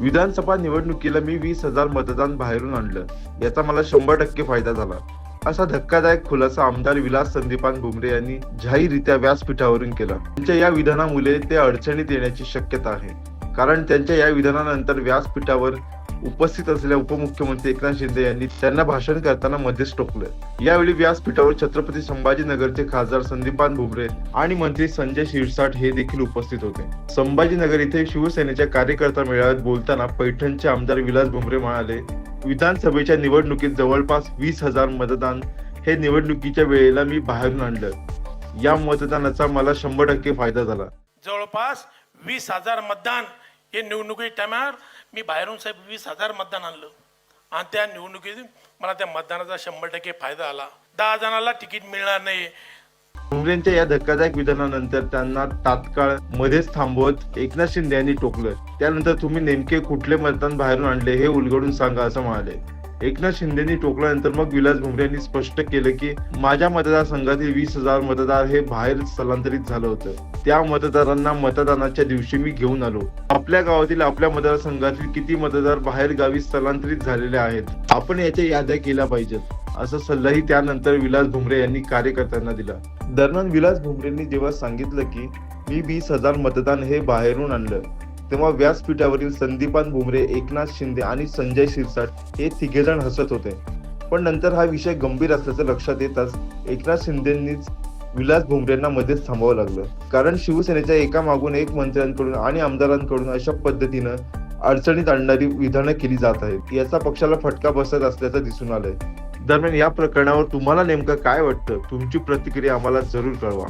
विधानसभा निवडणुकीला मी वीस हजार मतदान बाहेरून आणलं. याचा मला शंभर टक्के फायदा झाला. असा धक्कादायक खुलासा आमदार विलास संदीपान भुमरे यांनी जाहीररित्या व्यासपीठावरून केला. त्यांच्या या विधानामुळे ते अडचणीत येण्याची शक्यता आहे. कारण त्यांच्या या विधानानंतर व्यासपीठावर उपस्थित असलेल्या उपमुख्यमंत्री एकनाथ शिंदे यांनी त्यांना भाषण करताना मध्येच टोकलं. यावेळी व्यासपीठावर छत्रपती संभाजीनगरचे खासदार संदीपान भुमरे आणि मंत्री संजय शिरसाट हे देखील उपस्थित होते. संभाजीनगर इथे शिवसेनेच्या कार्यकर्ता मेळाव्यात बोलताना पैठणचे आमदार विलास भुमरे म्हणाले विधानसभेच्या निवडणुकीत जवळपास वीस हजार मतदान हे निवडणुकीच्या वेळेला मी बाहेरून आणलं. या मतदानाचा मला शंभर टक्के फायदा झाला. जवळपास वीस हजार मतदान हे निवडणुकी टायमावर मी बाहेरून साहेब वीस हजार मतदान आणलं. आणि त्या निवडणुकीत मला त्या मतदानाचा शंभर टक्के फायदा आला. दहा जणांना तिकीट मिळणार नाही. मुंबईच्या या धक्कादायक विधानानंतर त्यांना तात्काळ मध्येच थांबवत एकनाथ शिंदे यांनी टोकलं. त्यानंतर तुम्ही नेमके कुठले मतदान बाहेरून आणले हे उलगडून सांगा असं म्हणाले. एकनाथ शिंदेनी टोकल्यानंतर मग विलास भुमरे यांनी स्पष्ट केलं की माझ्या मतदारसंघातील वीस हजार मतदार हे बाहेर स्थलांतरित झालं होतं. त्या मतदारांना मतदानाच्या दिवशी मी घेऊन आलो. आपल्या गावातील आपल्या मतदारसंघातील किती मतदार बाहेर गावी स्थलांतरित झालेले आहेत आपण याच्या याद्या केल्या पाहिजेत असा सल्लाही त्यानंतर विलास भुमरे यांनी कार्यकर्त्यांना दिला. दरम्यान विलास भुमरेंनी जेव्हा सांगितलं की मी वीस हजार मतदान हे बाहेरून आणलं तेव्हा व्यासपीठावरील संदीपान भुमरे एकनाथ शिंदे आणि संजय शिरसाट हे तिघेजण हसत होते. पण नंतर हा विषय गंभीर असल्याचं लक्षात येताच एकनाथ शिंदेंनीच विलास भुमरेंना मध्येच थांबावं लागलं. कारण शिवसेनेच्या एका मागून एक मंत्र्यांकडून आणि आमदारांकडून अशा पद्धतीनं अडचणीत आणणारी विधानं केली जात आहेत. याचा पक्षाला फटका बसत असल्याचं दिसून आलंय. दरम्यान या प्रकरणावर तुम्हाला नेमकं काय वाटतं? तुमची प्रतिक्रिया आम्हाला जरूर कळवा.